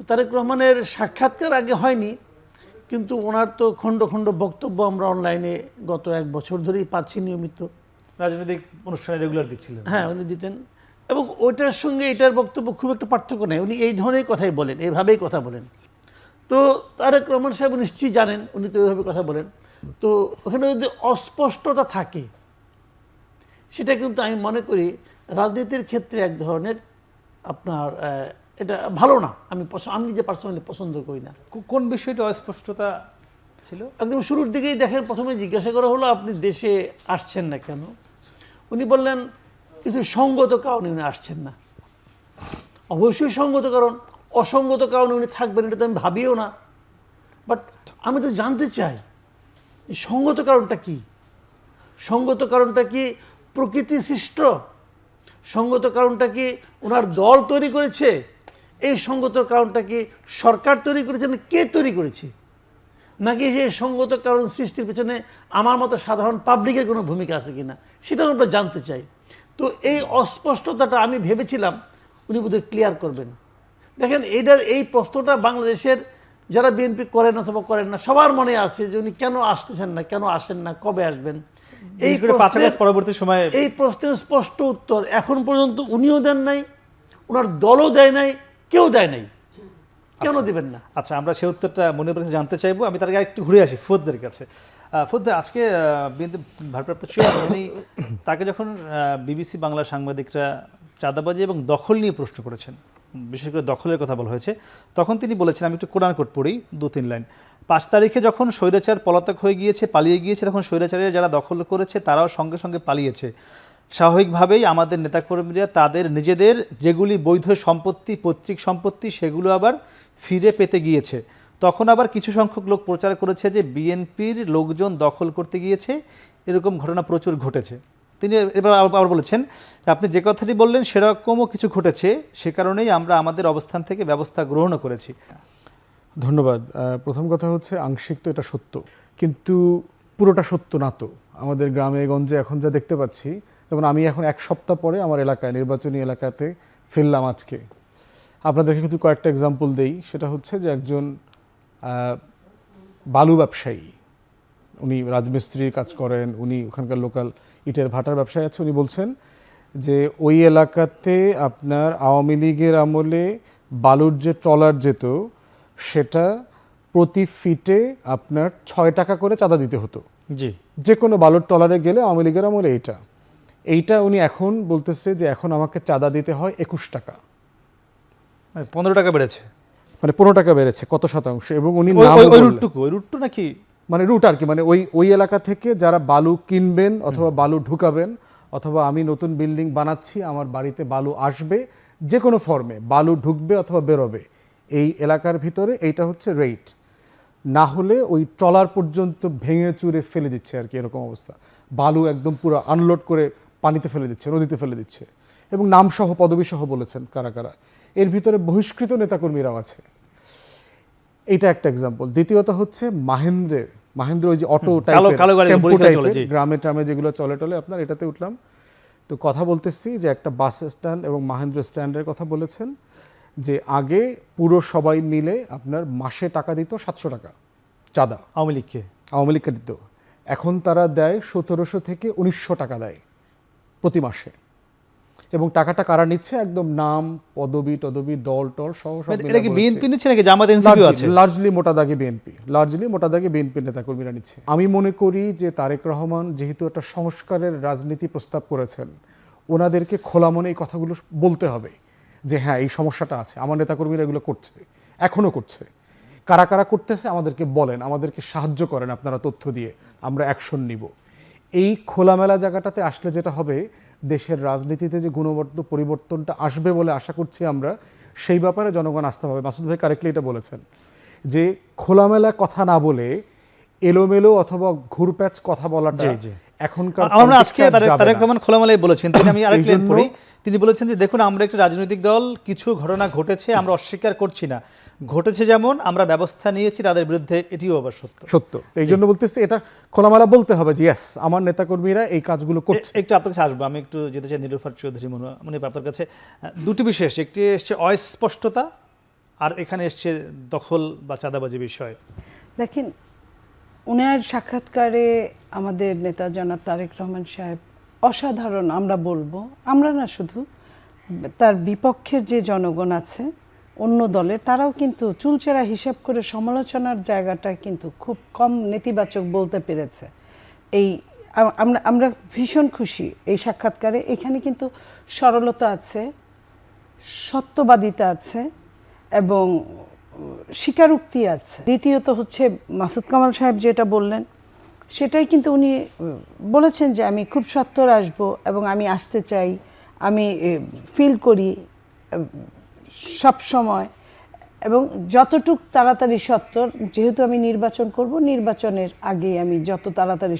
তো তারেক রহমানের সাক্ষাৎকার আগে হয়নি কিন্তু ওনার তো খণ্ড খণ্ড বক্তব্য আমরা অনলাইনে গত এক বছর ধরেই পাচ্ছি নিয়মিত। রাজনৈতিক অনুষ্ঠানে রেগুলার দিচ্ছিলেন। হ্যাঁ উনি দিতেন। এবং ওইটার সঙ্গে এটার বক্তব্য খুব একটা পার্থক্য নেই। উনি এই ধরনের কথাই বলেন এইভাবেই কথা বলেন। তো তারেক রহমান সাহেব নিশ্চয়ই জানেন উনি তো এইভাবে কথা বলেন। তো ওখানে যদি অস্পষ্টতা থাকে সেটা কিন্তু আমি মনে করি রাজনীতির ক্ষেত্রে এক ধরনের আপনার এটা ভালো না। আমি আমি নিজে পার্সোনালি পছন্দ করি না। কোন বিষয়টা অস্পষ্টতা ছিল? একদম শুরুর দিকেই দেখেন প্রথমে জিজ্ঞাসা করা হলো আপনি দেশে আসছেন না কেন? উনি বললেন কিছু সঙ্গত কারণে উনি আসছেন না। অবশ্যই সঙ্গত কারণ অসঙ্গত কারণে উনি থাকবেন এটা তো আমি ভাবিও না। বাট আমি তো জানতে চাই সঙ্গত কারণটা কি? সঙ্গত কারণটা কি প্রকৃতি সৃষ্ট? সঙ্গত কারণটা কি ওনার দল তৈরি করেছে? এই সঙ্গত কারণটা কি সরকার তৈরি করেছে না কে তৈরি করেছে? নাকি সেই সঙ্গত কারণ সৃষ্টির পেছনে আমার মতো সাধারণ পাবলিকের কোনো ভূমিকা আছে কি না সেটা আমরা জানতে চাই। তো এই অস্পষ্টতাটা আমি ভেবেছিলাম উনি বোধহয় ক্লিয়ার করবেন। দেখেন এইটার এই প্রশ্নটা বাংলাদেশের যারা বিএনপি করেন অথবা করেন না সবার মনে আছে যে উনি কেন আসতেছেন না কেন আসেন না কবে আসবেন? এই পরবর্তী সময়ে এই প্রশ্নের স্পষ্ট উত্তর এখন পর্যন্ত উনিও দেন নাই ওনার দলও দেয় নাই কেউ দেয় নাই। কেন দিবেন না? আচ্ছা আমরা সেই উত্তরটা মনে কাছে জানতে চাইব। আমি তার আগে একটু ঘুরে আসি ফুদ্দের কাছে। ফুদ্দ আজকে ভারপ্রাপ্ত চেয়ারম্যান উনি তাকে যখন বিবিসি বাংলা সাংবাদিকরা চাঁদাবাজি এবং দখল নিয়ে প্রশ্ন করেছেন বিশেষ করে দখলের কথা বলা হয়েছে তখন তিনি বলেছেন আমি একটু কোরআন কোট পড়ি দু তিন লাইন। পাঁচ তারিখে যখন স্বৈরাচার পলাতক হয়ে গিয়েছে পালিয়ে গিয়েছে তখন স্বৈরাচারের যারা দখল করেছে তারাও সঙ্গে সঙ্গে পালিয়েছে। স্বাভাবিকভাবেই আমাদের নেতাকর্মীরা তাদের নিজেদের যেগুলি বৈধ সম্পত্তি, পৈতৃক সম্পত্তি, সেগুলো আবার ফিরে পেতে গিয়েছে। তখন আবার কিছু সংখ্যক লোক প্রচার করেছে যে বিএনপির লোকজন দখল করতে গিয়েছে। এরকম ঘটনা প্রচুর ঘটেছে। তিনি এবার আবার বলেছেন, আপনি যে কথাটি বললেন সেরকমও কিছু ঘটেছে। সে কারণেই আমরা আমাদের অবস্থান থেকে ব্যবস্থা গ্রহণও করেছি। ধন্যবাদ। প্রথম কথা হচ্ছে আংশিক তো এটা সত্য। কিন্তু পুরোটা সত্য না তো। আমাদের গ্রামে, গঞ্জে এখন যা দেখতে পাচ্ছি যেমন আমি এখন এক সপ্তাহ পরে আমার এলাকায় নির্বাচনী এলাকাতে ফিরলাম আজকে। আপনাদেরকে কিন্তু কয়েকটা এক্সাম্পল দেই। সেটা হচ্ছে যে একজন বালু ব্যবসায়ী। উনি রাজমিস্ত্রির কাজ করেন উনি ওখানকার লোকাল ইটের ভাটার ব্যবসায়ী আছে। উনি বলছেন যে ওই এলাকাতে আপনার আওয়ামী লীগের আমলে বালুর যে ট্রলার যেত সেটা প্রতি ফিটে আপনার ছয় টাকা করে চাঁদা দিতে হতো। জি। যে কোনো বালুর ট্রলারে গেলে আওয়ামী লীগের আমলে এইটা। এইটা উনি এখন বলতেছে যে এখন আমাকে চাঁদা দিতে হয় একুশ টাকা। মানে পনেরো টাকা বেড়েছে। মানে পনেরো টাকা বেড়েছে কত শতাংশ? এবং উনি রুটটুকু ওই রুটটু নাকি? মানে রুট আর কি মানে ওই ওই এলাকা থেকে যারা বালু কিনবেন অথবা বালু ঢুকাবেন অথবা আমি নতুন বিল্ডিং বানাচ্ছি আমার বাড়িতে বালু আসবে যে কোনো ফর্মে বালু ঢুকবে অথবা বেরোবে এই এলাকার ভিতরে এইটা হচ্ছে রেট না হলে ওই ট্রলার পর্যন্ত ভেঙে চুরে ফেলে দিচ্ছে আর কি এরকম অবস্থা। বালু একদম পুরো আনলোড করে পানিতে ফেলে দিচ্ছে নদীতে ফেলে দিচ্ছে এবং নামসহ পদবীসহ বলেছেন কারা কারা। এর ভিতরে বহিষ্কৃত নেতাকর্মীরাও আছে। এটা একটা এক্সাম্পল দ্বিতীয়ত হচ্ছে মাহেন্দ্রের মাহেন্দ্র ওই যে অটো। গ্রামে ট্রামে যেগুলো চলে টলে আপনার এটাতে উঠলাম। তো কথা বলতেছি যে একটা বাস স্ট্যান্ড এবং মাহেন্দ্র স্ট্যান্ডের কথা বলেছেন যে আগে পুরো সবাই মিলে আপনার মাসে টাকা দিত সাতশো টাকা চাঁদা। আওয়ামী লীগকে। আওয়ামী লীগকে দিত। এখন তারা দেয় সতেরোশো থেকে উনিশশো টাকা দেয়। প্রতি মাসে। এবং টাকাটা কারা নিচ্ছে? একদম নাম পদবি টদবি দল টল সহ সব মানে এটা কি বিএনপি নিচ্ছে নাকি জামাত এনসিপি আছে? লার্জলি মোটা দাগে বিএনপি। লার্জলি মোটা দাগে বিএনপি নেতাকর্মীরা নিচ্ছে। আমি মনে করি যে তারেক রহমান যেহেতু একটা সংস্কারের রাজনীতি প্রস্তাব করেছেন ওনাদেরকে খোলা মনে এই কথাগুলো বলতে হবে যে হ্যাঁ এই সমস্যাটা আছে। আমার নেতাকর্মীরা এগুলো করছে এখনও করছে। কারা কারা করতেছে আমাদেরকে বলেন আমাদেরকে সাহায্য করেন আপনারা তথ্য দিয়ে। আমরা অ্যাকশন নিব। এই খোলামেলা জায়গাটাতে আসলে যেটা হবে, দেশের রাজনীতিতে যে গুণগত পরিবর্তনটা আসবে বলে আশা করছি আমরা, সেই ব্যাপারে জনগণ আসতে হবে মাসুদ ভাই কারেক্টলি এটা বলেছেন যে খোলামেলা কথা না বলে এলোমেলো অথবা ঘুরপ্যাচ কথা বলাটা। এখনকার আমরা আজকে তারেক। রহমান খোলামেলাই বলেছেন। তিনি আমি আরেক লাইন পড়ি। তিনি বলেছেন যে দেখুন আমরা একটি রাজনৈতিক দল কিছু ঘটনা ঘটেছে আমরা অস্বীকার করছি না। ঘটেছে যেমন আমরা ব্যবস্থা নিয়েছি তাদের বিরুদ্ধে এটিও আবার সত্য। সত্য। এই জন্য বলতেছি এটা খোলামেলা বলতে হবে যে ইয়েস আমার নেতাকর্মীরা এই কাজগুলো করছে। একটু আপনার কাছে আসব। আমি একটু যেতে চাই নীলুফার চৌধুরী মনে মনে আপনার কাছে। দুটি বিষয় এসছে একটি এসছে অস্পষ্টতা আর এখানে এসছে দখল বা চাঁদাবাজি বিষয়। দেখেন উনার সাক্ষাৎকারে আমাদের নেতা জনাব তারেক রহমান সাহেব অসাধারণ আমরা বলব, আমরা না শুধু তার বিপক্ষের যে জনগণ আছে অন্য দলে, তারাও কিন্তু চুলচেরা হিসাব করে সমালোচনার জায়গাটা কিন্তু খুব কম নেতিবাচক বলতে পেরেছে। এই আমরা আমরা ভীষণ খুশি এই সাক্ষাৎকারে। এখানে কিন্তু সরলতা আছে, সত্যবাদিতা আছে এবং স্বীকারোক্তি আছে। দ্বিতীয়ত হচ্ছে মাসুদ কামাল সাহেব যেটা বললেন সেটাই কিন্তু উনি বলেছেন যে আমি খুব সত্তর আসব এবং আমি আসতে চাই আমি ফিল করি সব সময়। এবং যতটুক তাড়াতাড়ি সত্তর যেহেতু আমি নির্বাচন করব নির্বাচনের আগে আমি যত তাড়াতাড়ি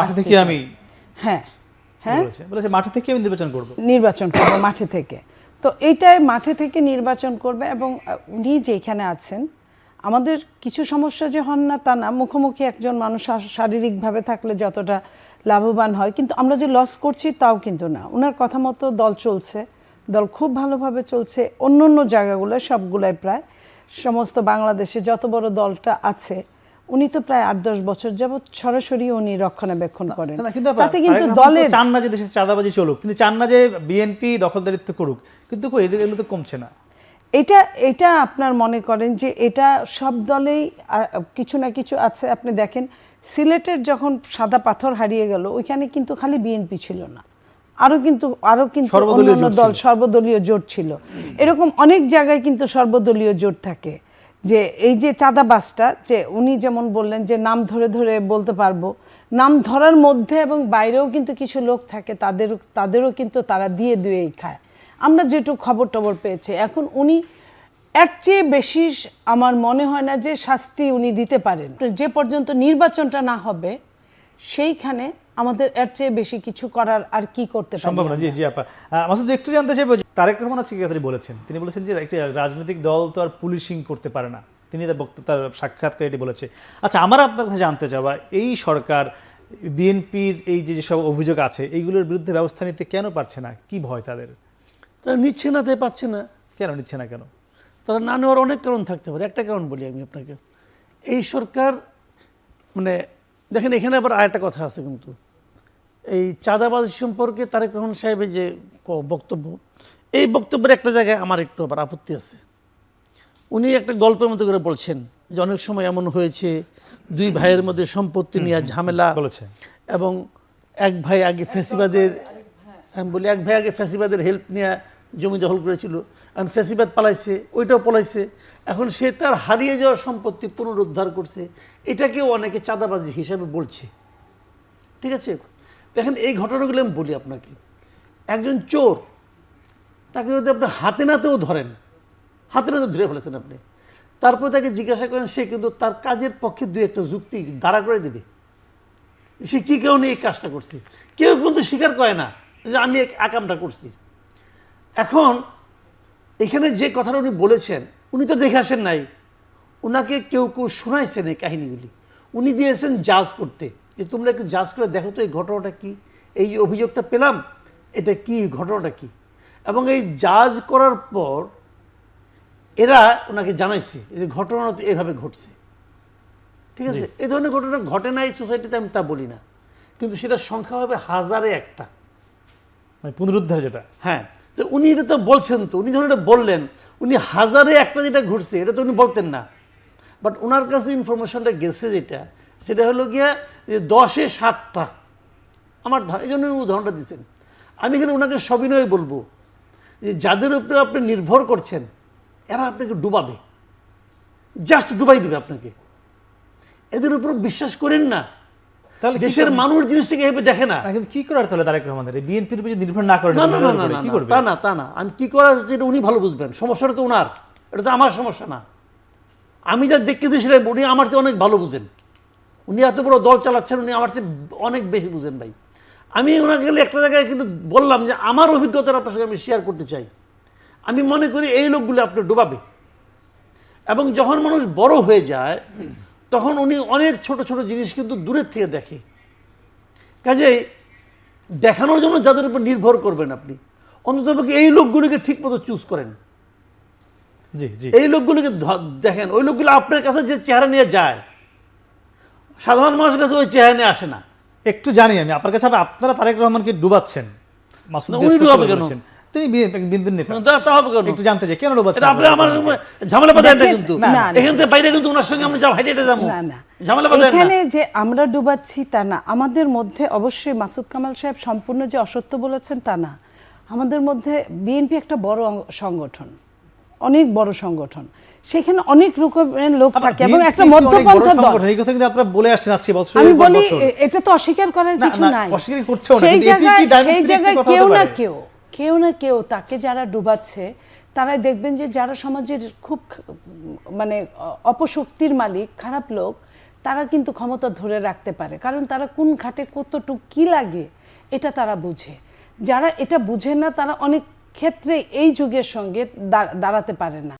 মাঠে থেকে আমি হ্যাঁ হ্যাঁ। বলেছে মাঠে থেকে আমি নির্বাচন করব। নির্বাচন করবে মাঠে থেকে। তো এইটাই মাঠে থেকে নির্বাচন করবে এবং উনি যেখানে আছেন, আমাদের কিছু সমস্যা যে হন না তা না, মুখোমুখি একজন মানুষ শারীরিকভাবে থাকলে যতটা লাভবান হয়, কিন্তু আমরা যে লস করছি তাও কিন্তু না। ওনার কথা মতো দল চলছে, দল খুব ভালোভাবে চলছে অন্য অন্য জায়গাগুলোয় সবগুলোয় প্রায়, সমস্ত বাংলাদেশে যত বড় দলটা আছে উনি তো প্রায় আট দশ বছর যাবৎ সরাসরি উনি রক্ষণাবেক্ষণ করেন। তাতে কিন্তু দলের চান না যে দেশে চাঁদাবাজি চলুক তিনি চান না যে বিএনপি দখলদারিত্ব করুক কিন্তু এগুলো তো কমছে না। এটা এটা আপনার মনে করেন যে এটা সব দলেই কিছু না কিছু আছে আপনি দেখেন সিলেটের যখন সাদা পাথর হারিয়ে গেল ওইখানে কিন্তু খালি বিএনপি ছিল না। আরও কিন্তু আরও কিন্তু সর্বদলীয় অন্যান্য দল সর্বদলীয় জোট ছিল। এরকম অনেক জায়গায় কিন্তু সর্বদলীয় জোট থাকে। যে এই যে চাঁদাবাসটা যে উনি যেমন বললেন যে নাম ধরে ধরে বলতে পারব নাম ধরার মধ্যে এবং বাইরেও কিন্তু কিছু লোক থাকে তাদের তাদেরও কিন্তু তারা দিয়ে দুয়েই খায়। আমরা যেটুকু খবর টবর পেয়েছি। এখন উনি এর চেয়ে বেশি আমার মনে হয় না যে শাস্তি উনি দিতে পারেন। যে পর্যন্ত নির্বাচনটা না হবে সেইখানে আমাদের এর চেয়ে বেশি কিছু করার আর কি করতে সম্ভব না। জি জি আপা। মাসুদ একটু জানতে চাইব তারেক রহমান আজকে কথাটি বলেছেন। তিনি বলেছেন যে একটি রাজনৈতিক দল তো আর পুলিশিং করতে পারে না। তিনি তার বক্তব্য তার সাক্ষাৎকার এটি বলেছে। আচ্ছা আমার আপনার কাছে জানতে চাওয়া এই সরকার বিএনপির এই যে যেসব অভিযোগ আছে এইগুলোর বিরুদ্ধে ব্যবস্থা নিতে কেন পারছে না? কি ভয় তাদের? তারা নিচ্ছে না তাই পাচ্ছে না। কেন নিচ্ছে না কেন? তারা না নেওয়ার অনেক কারণ থাকতে পারে। একটা কারণ বলি আমি আপনাকে। এই সরকার মানে দেখেন এখানে আবার আরেকটা কথা আছে কিন্তু। এই চাঁদাবাজি সম্পর্কে তারেক রহমান সাহেবের যে বক্তব্য এই বক্তব্যের একটা জায়গায় আমার একটু আবার আপত্তি আছে। উনি একটা গল্পের মতো করে বলছেন যে অনেক সময় এমন হয়েছে দুই ভাইয়ের মধ্যে সম্পত্তি নিয়ে ঝামেলা বলেছে। এবং এক ভাই আগে ফেসিবাদের আমি বলি এক ভাই আগে ফেসিবাদের হেল্প নিয়ে জমি দখল করেছিল এখন ফেসিবাদ পালাইছে ওইটাও পলাইছে। এখন সে তার হারিয়ে যাওয়া সম্পত্তি পুনরুদ্ধার করছে এটাকেও অনেকে চাঁদাবাজি হিসাবে বলছে। ঠিক আছে? দেখেন এই ঘটনাগুলো আমি বলি আপনাকে। একজন চোর তাকে যদি আপনি হাতে নাতেও ধরেন, হাতে নাতে ধরে ফেলেছেন আপনি, তারপর তাকে জিজ্ঞাসা করেন, সে কিন্তু তার কাজের পক্ষে দুই একটা যুক্তি দাঁড়া করে দেবে। সে কী কারণে এই কাজটা করছে? কেউ কিন্তু স্বীকার করে না যে আমি আকামটা করছি। এখন এখানে যে কথাটা উনি বলেছেন, উনি তো দেখে আসেন নাই ওনাকে কেউ কেউ শোনাইছেন এই কাহিনিগুলি। উনি দিয়েছেন জাজ করতে, যে তোমরা একটু জাজ করে দেখো তো এই ঘটনাটা কি, এই অভিযোগটা পেলাম, এটা কি ঘটনাটা কি? এবং এই জাজ করার পর এরা ওনাকে জানাইছে যে ঘটনা তো এভাবে ঘটছে। ঠিক আছে? এই ধরনের ঘটনা ঘটে না এই সোসাইটিতে আমি তা বলি না। কিন্তু সেটার সংখ্যা হবে হাজারে একটা। মানে পুনরুদ্ধার যেটা। হ্যাঁ। তো উনি এটা তো বলছেন তো উনি যখন এটা বললেন উনি হাজারে একটা যেটা ঘটছে এটা তো উনি বলতেন না। বাট ওনার কাছে ইনফরমেশনটা গেছে যেটা সেটা হলো গিয়া যে দশে সাতটা। আমার এই জন্য উনি উদাহরণটা দিচ্ছেন আমি এখানে ওনাকে সবিনয় বলব। যাদের উপরে আপনি নির্ভর করছেন এরা আপনাকে ডুবাবে। জাস্ট ডুবাই দিবে আপনাকে। এদের উপর বিশ্বাস করেন না। তাহলে দেশের মানুষ জিনিসটাকে এভাবে দেখে না। কিন্তু কি করার তাহলে তারেক রহমানের? বিএনপির উপর নির্ভর না করে না না না না কি করবে? তা না তা না। আমি কি করার হচ্ছে উনি ভালো বুঝবেন। সমস্যাটা তো ওনার এটা তো আমার সমস্যা না। আমি যা দেখতেছি সেটা উনি আমার চেয়ে অনেক ভালো বুঝেন। উনি এত বড় দল চালাচ্ছেন উনি আমার চেয়ে অনেক বেশি বুঝেন ভাই। আমি ওনাকে গেলে একটা জায়গায় কিন্তু বললাম যে আমার অভিজ্ঞতাটা আপনার সঙ্গে আমি শেয়ার করতে চাই। আমি মনে করি এই লোকগুলো আপনি ডুবাবে। এবং যখন মানুষ বড় হয়ে যায় তখন উনি অনেক ছোট ছোট জিনিস কিন্তু দূরের থেকে দেখে। কাজেই দেখানোর জন্য যাদের উপর নির্ভর করবেন আপনি অন্তত এই লোকগুলিকে ঠিক মতো চুজ করেন। জি জি। এই লোকগুলোকে দেখেন ওই লোকগুলো আপনার কাছে যে চেহারা নিয়ে যায় সাধারণ মানুষের কাছে ওই চেহারা নিয়ে আসে না। একটু জানি আমি আপনার কাছে আপনারা তারেক রহমানকে ডুবাচ্ছেন মাসুদ না, বিএস উনি ডুবাবে কেন? তিনি বিএনপির নেতা। তা- তা হবে কেন? একটু জানতে চাই কেন ডুবাচ্ছেন আপনি আমার ঝামেলা বাঁধেন না কিন্তু। না, না। এখান থেকে বাইরে কিন্তু ওনার সঙ্গে আমরা যাব হাইটে যাব। না না। ঝামেলা বাঁধেন না। এখানে যে আমরা ডুবাচ্ছি তা না আমাদের মধ্যে অবশ্যই মাসুদ কামাল সাহেব সম্পূর্ণ যে অসত্য বলেছেন তা না। আমাদের মধ্যে বিএনপি একটা বড় সংগঠন অনেক বড় সংগঠন। সেখানে অনেক রকমের লোক থাকে এবং একটা মধ্যপন্থা দল। এই কথা কিন্তু আপনারা বলে আসছেন আজকে বছরের আমি বলি এটা তো অস্বীকার করার কিছু নাই। অস্বীকার করছেও না, সেই জায়গায় সেই জায়গায় কেউ না কেউ কেউ না কেউ তাকে যারা ডুবাচ্ছে তারাই দেখবেন যে যারা সমাজের খুব মানে অপশক্তির মালিক খারাপ লোক তারা কিন্তু ক্ষমতা ধরে রাখতে পারে। কারণ তারা কোন ঘাটে কতটুক কি লাগে এটা তারা বুঝে। যারা এটা বুঝে না তারা অনেক ক্ষেত্রে এই যুগের সঙ্গে দাঁড়াতে পারে না।